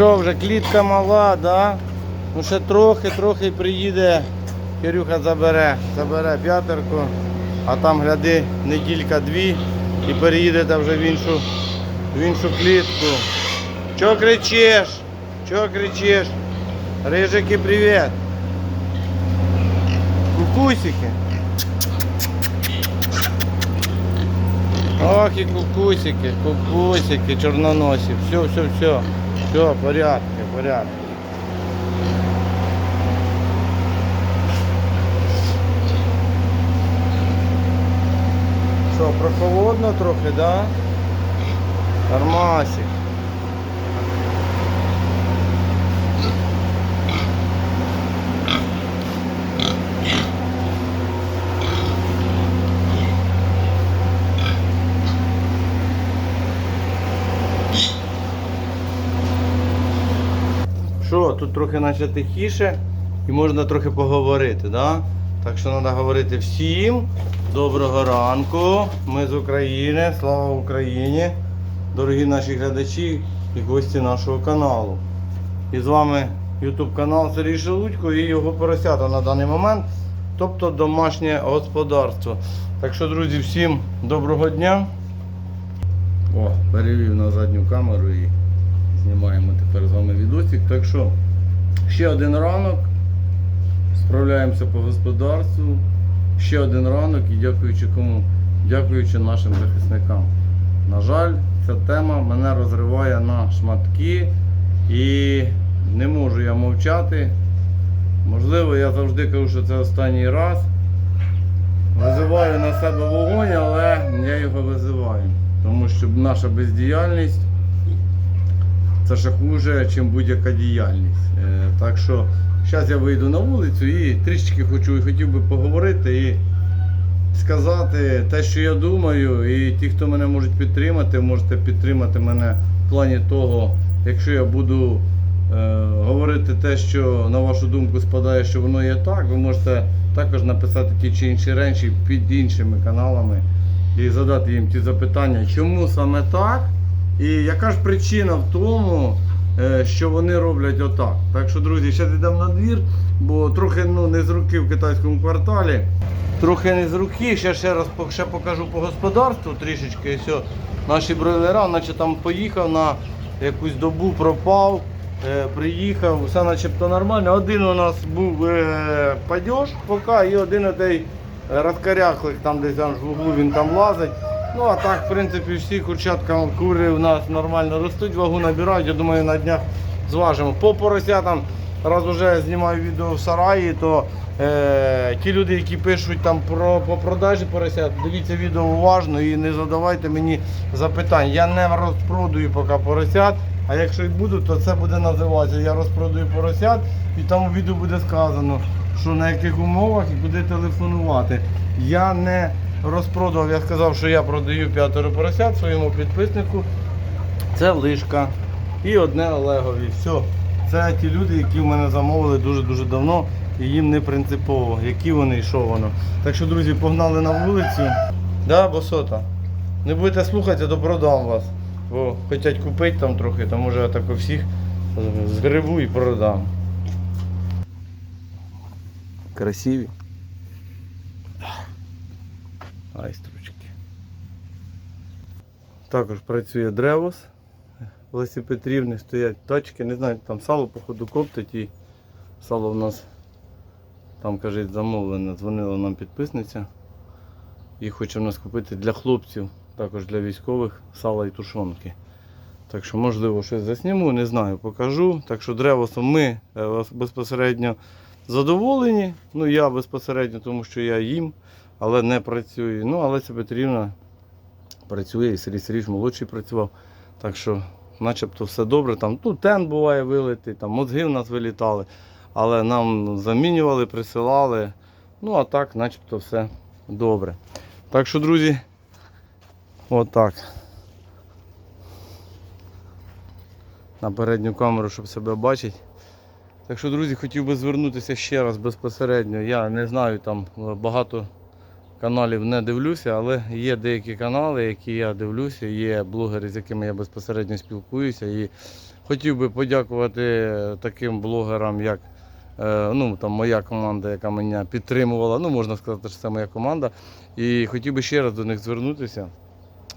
Що, вже клітка мала, да? Ну ще трохи, трохи приїде. Кирюха забере, забере п'ятерку, а там гляди неділька-дві і переїдете вже в іншу, в іншу клітку. Чого кричиш? Чого кричиш? Рижики, привіт. Кукусики. Ох і кукусики, кукусики, чорноносі. Все, все, все. Все, порядки, порядки. Що, прохолодно трохи, да? Нормасик. Що, тут трохи наче тихіше і можна трохи поговорити, да? Так що треба говорити всім. Доброго ранку. Ми з України. Слава Україні! Дорогі наші глядачі і гості нашого каналу. І з вами YouTube канал Сергій Шелудько і його поросята на даний момент. Тобто домашнє господарство. Так що, друзі, всім доброго дня. О, перевів на задню камеру і знімаємо тепер з вами відосик. Так що ще один ранок. Справляємося по господарству. Ще один ранок і дякуючи кому? Дякуючи нашим захисникам. На жаль, ця тема мене розриває на шматки і не можу я мовчати. Можливо, я завжди кажу, що це останній раз. Визиваю на себе вогонь, але я його визиваю. Тому що наша бездіяльність це ще хуже, ніж будь-яка діяльність. Е, Так що зараз я вийду на вулицю і трішечки хочу і хотів би поговорити і сказати те, що я думаю. І ті, хто мене можуть підтримати, можете підтримати мене в плані того, якщо я буду е, говорити те, що на вашу думку спадає, що воно є так, ви можете також написати ті чи інші речі під іншими каналами і задати їм ті запитання, чому саме так. І яка ж причина в тому, е, що вони роблять отак. Так що, друзі, зараз йдемо на двір, бо трохи ну, не з руки в китайському кварталі. Трохи не з руки, ще ще раз ще покажу по господарству трішечки. Все. Наші бройлера, наче там поїхав на якусь добу, пропав, е, приїхав, все начебто нормально. Один у нас був е, падеж поки і один отей розкаряхлих, там десь там в углу він там лазить. Ну а так, в принципі, всі курчатка, кури у нас нормально ростуть, вагу набирають. Я думаю, на днях зважимо. По поросятам, раз уже знімаю відео в сараї, то е, ті люди, які пишуть там про по продажі поросят, дивіться відео уважно і не задавайте мені запитань. Я не розпродаю поки поросят. А якщо і буду, то це буде називатися Я розпродаю поросят, і там у відео буде сказано, що на яких умовах і куди телефонувати. Я не розпродав, я сказав, що я продаю п'ятеро поросят своєму підписнику. Це лишка і одне Олегові. Все. Це ті люди, які в мене замовили дуже-дуже давно і їм не принципово, які вони і що воно. Так що, друзі, погнали на вулицю. Да, босота? Не будете слухати, то продам вас. Бо хочуть купити там трохи, то може я так у всіх згребу і продам. Красиві. Айстручки. Також працює древос. В Лесі Петрівни стоять тачки, не знаю, там сало походу коптить і сало в нас там кажуть замовлене. Дзвонила нам підписниця. І хоче в нас купити для хлопців, також для військових сала і тушонки. Так що, можливо, щось засніму, не знаю, покажу. Так що древосом ми е, безпосередньо задоволені. Ну я безпосередньо, тому що я їм, але не працюю. Ну, але Леся Петрівна працює, і Сергій Сергійович молодший працював. Так що, начебто, все добре. Там ну, тен буває вилитий, там мозги в нас вилітали, але нам замінювали, присилали. Ну, а так, начебто, все добре. Так що, друзі, отак. На передню камеру, щоб себе бачити. Так що, друзі, хотів би звернутися ще раз безпосередньо. Я не знаю, там багато каналів не дивлюся, але є деякі канали, які я дивлюся, є блогери, з якими я безпосередньо спілкуюся. І хотів би подякувати таким блогерам, як е, ну, там, моя команда, яка мене підтримувала. Ну, можна сказати, що це моя команда. І хотів би ще раз до них звернутися.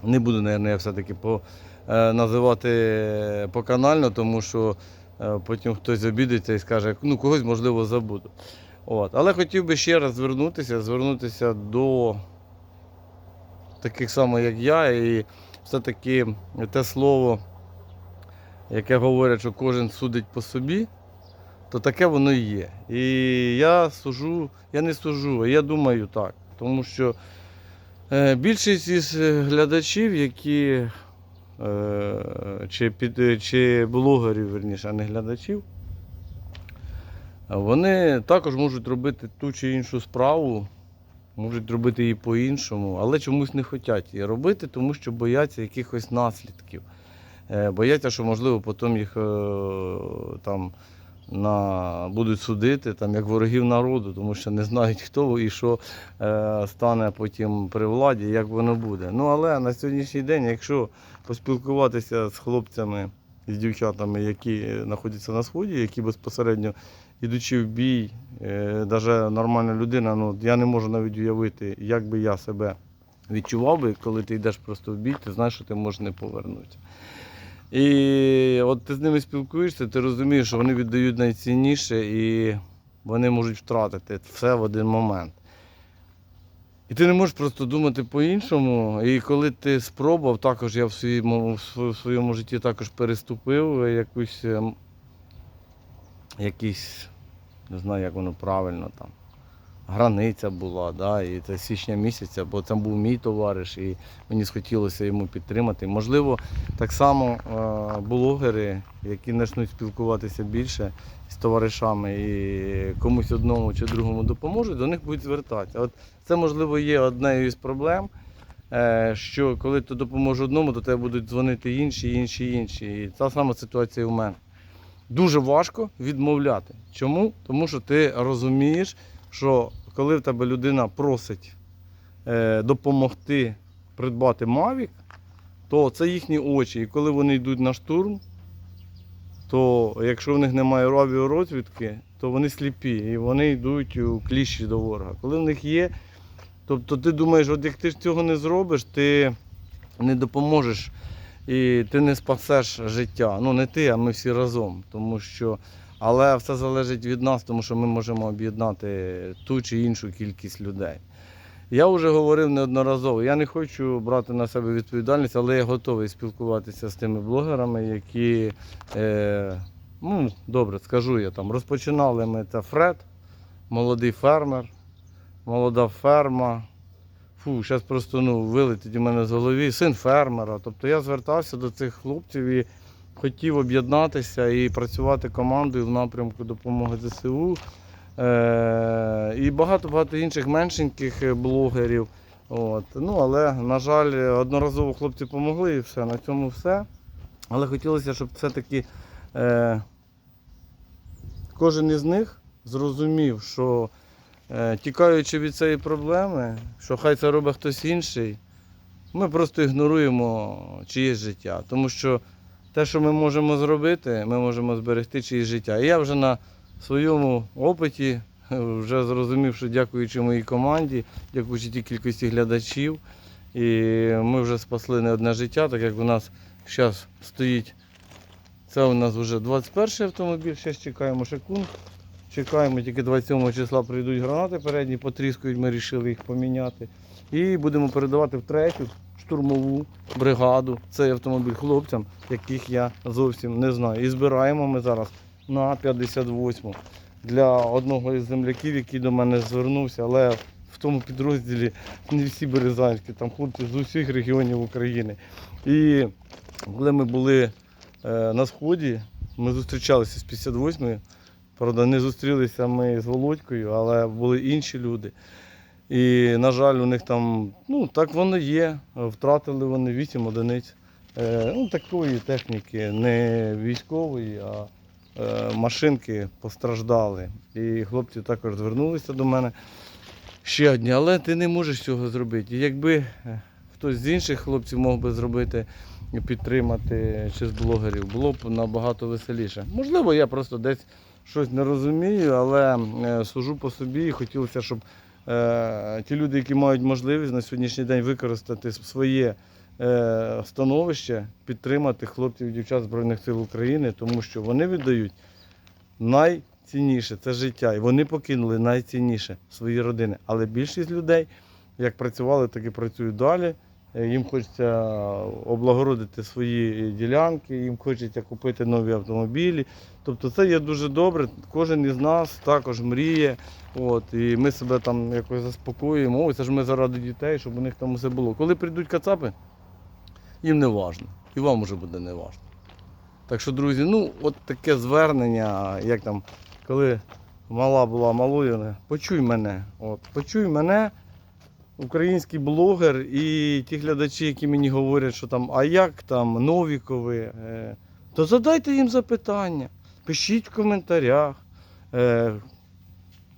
Не буду, мабуть, я все-таки по, е, називати поканально, тому що е, потім хтось обідеться і скаже, ну когось можливо забуду. От. Але хотів би ще раз звернутися, звернутися до таких само, як я, і все-таки те слово, яке говорять, що кожен судить по собі, то таке воно і є. І я сужу, я не сужу, а я думаю так. Тому що е, більшість із глядачів, які е, чи, чи блогерів, верніше, а не глядачів, вони також можуть робити ту чи іншу справу, можуть робити її по-іншому, але чомусь не хочуть її робити, тому що бояться якихось наслідків. Е, Бояться, що можливо потім їх е, там на, будуть судити там, як ворогів народу, тому що не знають, хто і що е, стане потім при владі, як воно буде. Ну але на сьогоднішній день, якщо поспілкуватися з хлопцями з дівчатами, які знаходяться на сході, які безпосередньо ідучи в бій, навіть нормальна людина, ну я не можу навіть уявити, як би я себе відчував би, коли ти йдеш просто в бій, ти знаєш, що ти можеш не повернутися. І от ти з ними спілкуєшся, ти розумієш, що вони віддають найцінніше і вони можуть втратити все в один момент. І ти не можеш просто думати по-іншому. І коли ти спробував, також я в своєму, в своєму житті також переступив якусь, ем, якісь, не знаю, як воно правильно там. Границя була, да, і це січня місяця, бо це був мій товариш, і мені схотілося йому підтримати. Можливо, так само е, блогери, які почнуть спілкуватися більше з товаришами і комусь одному чи другому допоможуть, до них будуть звертатися. От це, можливо, є однією із проблем, е, що коли ти допоможеш одному, до тебе будуть дзвонити інші, інші, інші. І та сама ситуація у мене. Дуже важко відмовляти. Чому? Тому що ти розумієш, що коли в тебе людина просить е, допомогти придбати Mavic, то це їхні очі. І коли вони йдуть на штурм, то якщо в них немає авіарозвідки, то вони сліпі і вони йдуть у кліщі до ворога. Коли в них є, тобто ти думаєш, от як ти ж цього не зробиш, ти не допоможеш і ти не спасеш життя. Ну не ти, а ми всі разом. Тому що, але все залежить від нас, тому що ми можемо об'єднати ту чи іншу кількість людей. Я вже говорив неодноразово, я не хочу брати на себе відповідальність, але я готовий спілкуватися з тими блогерами, які, е, ну, добре, скажу я там, розпочинали ми це Фред, молодий фермер, молода ферма. Фу, зараз просто ну, вилетить у мене з голові син фермера. Тобто я звертався до цих хлопців і хотів об'єднатися і працювати командою в напрямку допомоги ЗСУ. Е- і багато-багато інших меншеньких е, блогерів. От. Ну, але, на жаль, одноразово хлопці допомогли і все. На цьому все. Але хотілося, щоб все-таки е- кожен із них зрозумів, що тікаючи від цієї проблеми, що хай це робить хтось інший, ми просто ігноруємо чиєсь життя. Тому що те, що ми можемо зробити, ми можемо зберегти чиєсь життя. І я вже на своєму опиті е, вже зрозумів, що дякуючи моїй команді, дякуючи тій кількості глядачів, і ми вже спасли не одне життя, так як у нас зараз стоїть. Це у нас вже 21 автомобіль, зараз чекаємо шекунд. Чекаємо, тільки 27 числа прийдуть гранати передні, потріскують, ми вирішили їх поміняти. І будемо передавати в третю штурмову бригаду цей автомобіль хлопцям, яких я зовсім не знаю. І збираємо ми зараз на 58-му для одного із земляків, який до мене звернувся, але в тому підрозділі не всі березанські, там хлопці з усіх регіонів України. І коли ми були е, на сході, ми зустрічалися з 58-ю. Правда, не зустрілися ми з Володькою, але були інші люди. І, на жаль, у них там, ну, так воно є. Втратили вони 8 одиниць е, ну, такої техніки, не військової, а е, машинки постраждали. І хлопці також звернулися до мене ще одні, але ти не можеш цього зробити. Якби е, хтось з інших хлопців мог би зробити, підтримати чи з блогерів, було б набагато веселіше. Можливо, я просто десь щось не розумію, але е, сужу по собі і хотілося, щоб е, ті люди, які мають можливість на сьогоднішній день використати своє е, становище, підтримати хлопців і дівчат Збройних сил України, тому що вони віддають найцінніше це життя. І вони покинули найцінніше свої родини. Але більшість людей, як працювали, так і працюють далі. Е, Їм хочеться облагородити свої ділянки, їм хочеться купити нові автомобілі. Тобто це є дуже добре. Кожен із нас також мріє. От, і ми себе там якось заспокоюємо. Ось це ж ми заради дітей, щоб у них там усе було. Коли прийдуть кацапи, їм не важно. І вам уже буде не важно. Так що, друзі, ну от таке звернення, як там, коли мала була малою, почуй мене. От, почуй мене, український блогер і ті глядачі, які мені говорять, що там, а як там Новікови, е, то задайте їм запитання, пишіть в коментарях. Е,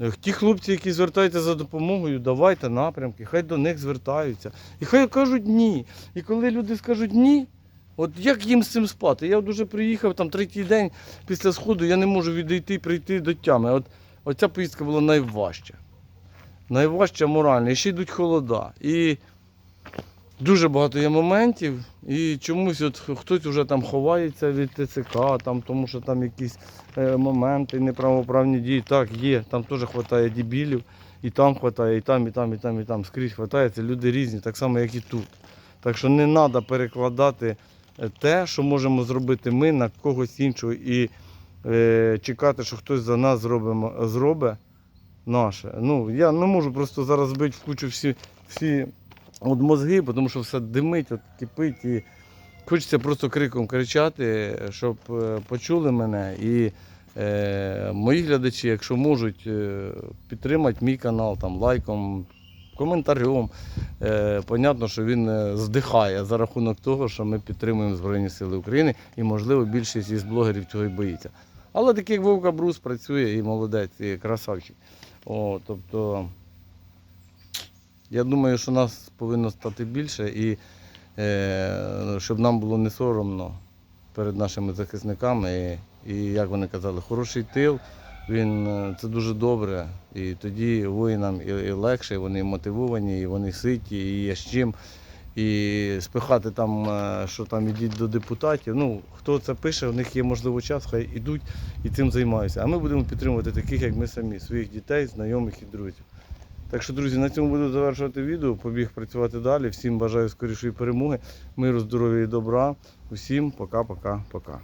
Е, Ті хлопці, які звертаються за допомогою, давайте напрямки, хай до них звертаються. І хай кажуть ні. І коли люди скажуть ні, от як їм з цим спати? Я дуже приїхав там третій день після сходу, я не можу відійти, прийти до тями. От, оця поїздка була найважча. Найважча морально. І ще йдуть холода. І дуже багато є моментів. І чомусь от хтось вже там ховається від ТЦК, там, тому що там якісь е, моменти, неправоправні дії. Так, є, там теж вистачає дебілів, і там вистачає, і там, і там, і там, і там. Скрізь вистачає. Це люди різні, так само, як і тут. Так що не треба перекладати е, те, що можемо зробити ми на когось іншого і е, чекати, що хтось за нас зробимо, зробить наше. Ну, я не можу просто зараз збити в кучу всі, всі от мозги, тому що все димить, от кипить. І хочеться просто криком кричати, щоб е, почули мене. І е, мої глядачі, якщо можуть, е, підтримати мій канал там, лайком, коментарем. Е, понятно, що він е, здихає за рахунок того, що ми підтримуємо Збройні Сили України і, можливо, більшість із блогерів цього і боїться. Але такий Вовка Брус працює і молодець, і красавчик. О, тобто, я думаю, що нас повинно стати більше і е, щоб нам було не соромно перед нашими захисниками. І, і як вони казали, хороший тил, він е, це дуже добре. І тоді воїнам і, і легше, і вони мотивовані, і вони ситі, і є з чим. І спихати там, е, що там ідіть до депутатів. Ну, хто це пише, у них є можливо час, хай ідуть і цим займаються. А ми будемо підтримувати таких, як ми самі, своїх дітей, знайомих і друзів. Так що, друзі, на цьому буду завершувати відео. Побіг працювати далі. Всім бажаю скорішої перемоги, миру, здоров'я і добра. Усім пока-пока-пока.